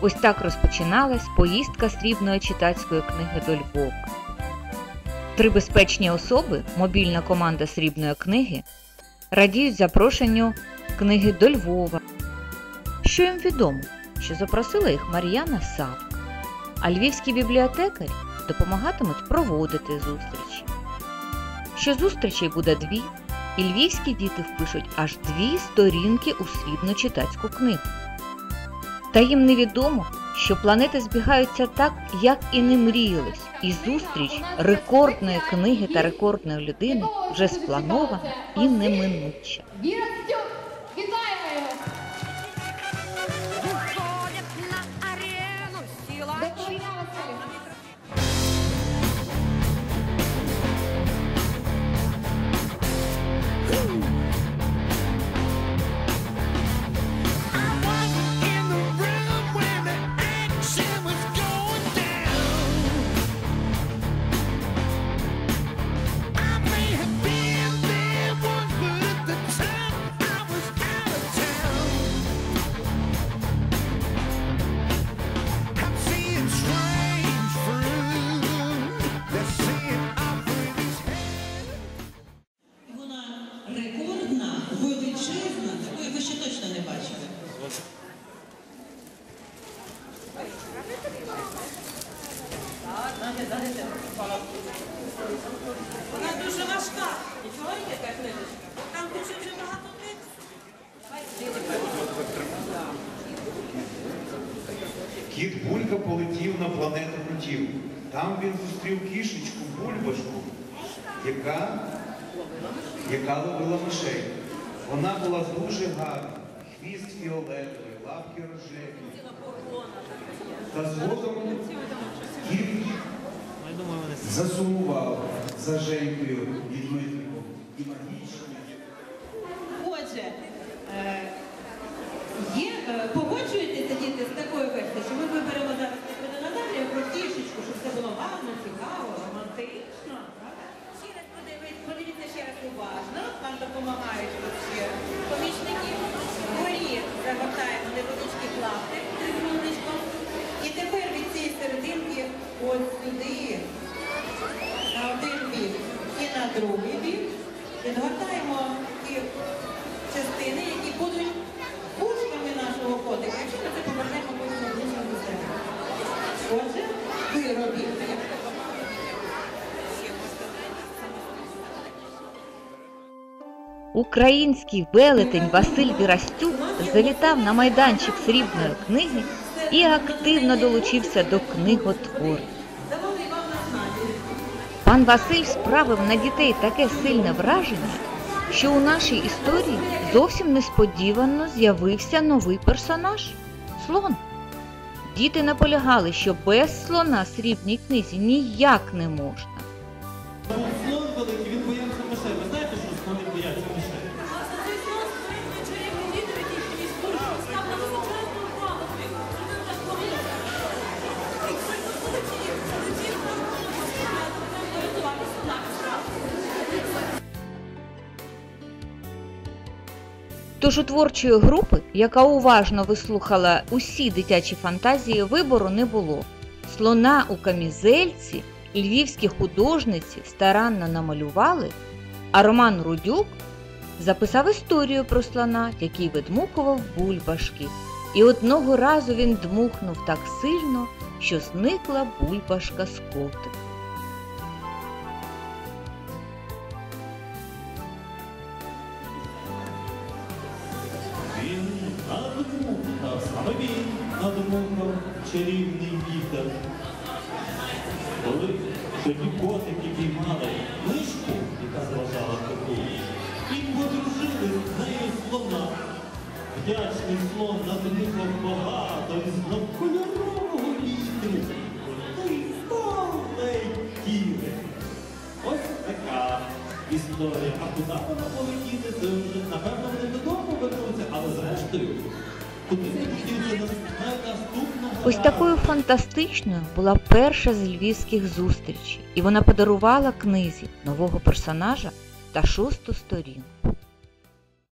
Ось так розпочиналась поїздка срібної читацької книги до Львова. Три безпечні особи, мобільна команда срібної книги, радіють запрошенню книги до Львова. Що їм відомо, що запросила їх Мар'яна Савка, а львівські бібліотекарі допомагатимуть проводити зустрічі. Що зустрічей буде дві, і львівські діти впишуть аж дві сторінки у срібну читацьку книгу. Та їм невідомо, що планети збігаються так, як і не мріялись, і зустріч рекордної книги та рекордної людини вже спланована і неминуча. Вона дуже важка. Нічого яка книжечка? Там дуже вже багато тексту. Кіт Булька полетів на планету крутів. Там він зустрів кішечку бульбашку, яка, яка ловила мишей. Вона була дуже гарна, хвіст фіолетовий, лапки рожеві. Та згодом кіт засумував за Женькою другий бік. Відгортаємо ті частини, які будуть пушками нашого котика. Якщо ми це повернемо потім обличчям до себе. Отже, ви робіть. Український велетень Василь Вірастюк завітав на майданчик срібної книги і активно долучився до книготворення. Пан Василь справив на дітей таке сильне враження, що у нашій історії зовсім несподівано з'явився новий персонаж слон. Діти наполягали, що без слона срібній книзі ніяк не можна. Слон великий, він боявся мишей. Ви знаєте, що слони бояться мишей? Тож у творчої групи, яка уважно вислухала усі дитячі фантазії, вибору не було. Слона у камізельці львівські художниці старанно намалювали, а Роман Рудюк записав історію про слона, який видмухував бульбашки. І одного разу він дмухнув так сильно, що зникла бульбашка з котика. Надмухав, саме над надмухав чарівний вітер. Коли тоді котики піймали мишку, яка заважала таку, і подружили з нею слона. Вдячний слон надмухав багато знов кольорового вітру. Історія. А куди вона полетіти, це вже, напевно, вони додому повернуться, але зрештою, куди не подіться на наступного Ось такою фантастичною була перша з львівських зустрічей, і вона подарувала книзі нового персонажа та шосту сторінку.